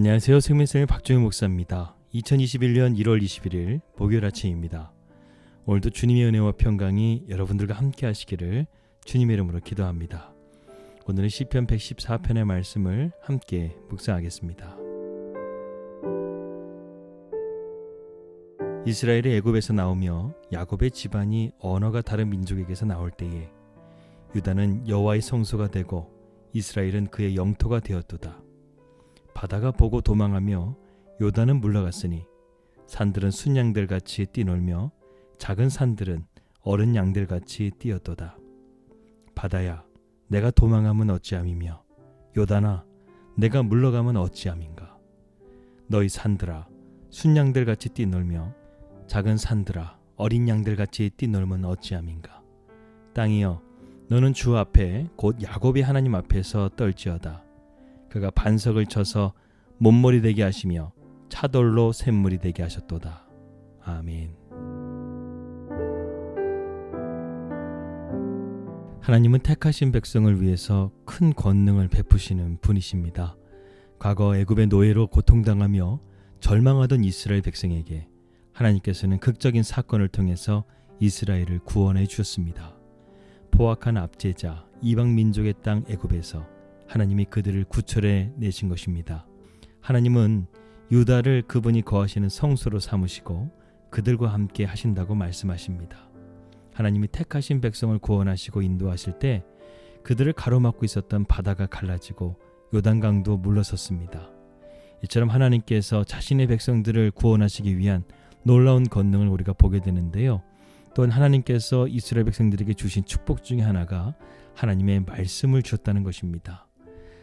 안녕하세요. 생명쌤의 박종현 목사입니다. 2021년 1월 21일 목요일 아침입니다. 오늘도 주님의 은혜와 평강이 여러분들과 함께 하시기를 주님의 이름으로 기도합니다. 오늘은 시편 114편의 말씀을 함께 묵상하겠습니다. 이스라엘이 애굽에서 나오며 야곱의 집안이 언어가 다른 민족에게서 나올 때에 유다는 여호와의 성소가 되고 이스라엘은 그의 영토가 되었도다. 바다가 보고 도망하며 요단은 물러갔으니 산들은 순양들 같이 뛰놀며 작은 산들은 어른 양들 같이 뛰었도다. 바다야, 내가 도망하면 어찌함이며 요단아, 내가 물러가면 어찌함인가. 너희 산들아, 순양들 같이 뛰놀며 작은 산들아, 어린 양들 같이 뛰놀면 어찌함인가. 땅이여, 너는 주 앞에 곧 야곱의 하나님 앞에서 떨지어다. 그가 반석을 쳐서 몸머리 되게 하시며 차돌로 샘물이 되게 하셨도다. 아멘. 하나님은 택하신 백성을 위해서 큰 권능을 베푸시는 분이십니다. 과거 애굽의 노예로 고통당하며 절망하던 이스라엘 백성에게 하나님께서는 극적인 사건을 통해서 이스라엘을 구원해 주셨습니다. 포악한 압제자 이방 민족의 땅 애굽에서 하나님이 그들을 구출해 내신 것입니다. 하나님은 유다를 그분이 거하시는 성소로 삼으시고 그들과 함께 하신다고 말씀하십니다. 하나님이 택하신 백성을 구원하시고 인도하실 때 그들을 가로막고 있었던 바다가 갈라지고 요단강도 물러섰습니다. 이처럼 하나님께서 자신의 백성들을 구원하시기 위한 놀라운 권능을 우리가 보게 되는데요. 또한 하나님께서 이스라엘 백성들에게 주신 축복 중에 하나가 하나님의 말씀을 주었다는 것입니다.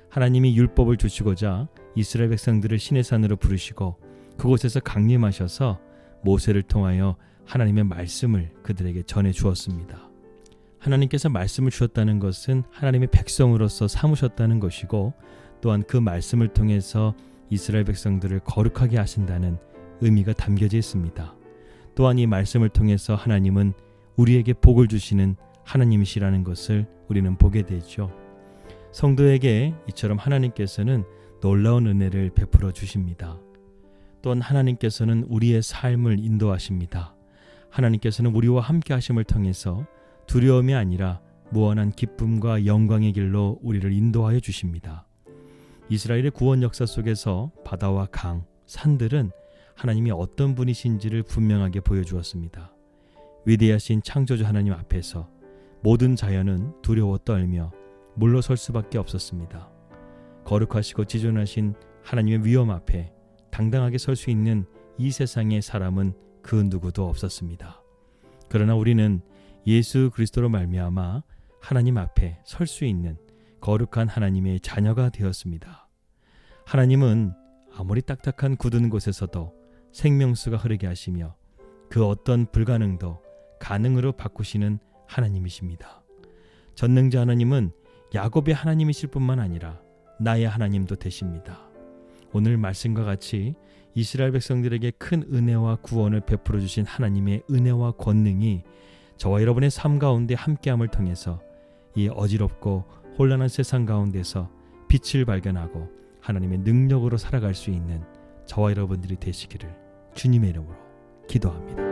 하나님이 율법을 주시고자 이스라엘 백성들을 신의 산으로 부르시고 그곳에서 강림하셔서 모세를 통하여 하나님의 말씀을 그들에게 전해 주었습니다. 하나님께서 말씀을 주었다는 것은 하나님의 백성으로서 삼으셨다는 것이고 또한 그 말씀을 통해서 이스라엘 백성들을 거룩하게 하신다는 의미가 담겨져 있습니다. 또한 이 말씀을 통해서 하나님은 우리에게 복을 주시는 하나님이시라는 것을 우리는 보게 되죠. 성도에게 이처럼 하나님께서는 놀라운 은혜를 베풀어 주십니다. 또한 하나님께서는 우리의 삶을 인도하십니다. 하나님께서는 우리와 함께 하심을 통해서 두려움이 아니라 무한한 기쁨과 영광의 길로 우리를 인도하여 주십니다. 이스라엘의 구원 역사 속에서 바다와 강, 산들은 하나님이 어떤 분이신지를 분명하게 보여주었습니다. 위대하신 창조주 하나님 앞에서 모든 자연은 두려워 떨며 물러설 수밖에 없었습니다. 거룩하시고 지존하신 하나님의 위엄 앞에 당당하게 설 수 있는 이 세상의 사람은 그 누구도 없었습니다. 그러나 우리는 예수 그리스도로 말미암아 하나님 앞에 설 수 있는 거룩한 하나님의 자녀가 되었습니다. 하나님은 아무리 딱딱한 굳은 곳에서도 생명수가 흐르게 하시며 그 어떤 불가능도 가능으로 바꾸시는 하나님이십니다. 전능자 하나님은 야곱의 하나님이실 뿐만 아니라 나의 하나님도 되십니다. 오늘 말씀과 같이 이스라엘 백성들에게 큰 은혜와 구원을 베풀어 주신 하나님의 은혜와 권능이 저와 여러분의 삶 가운데 함께함을 통해서 이 어지럽고 혼란한 세상 가운데서 빛을 발견하고 하나님의 능력으로 살아갈 수 있는 저와 여러분들이 되시기를 주님의 이름으로 기도합니다.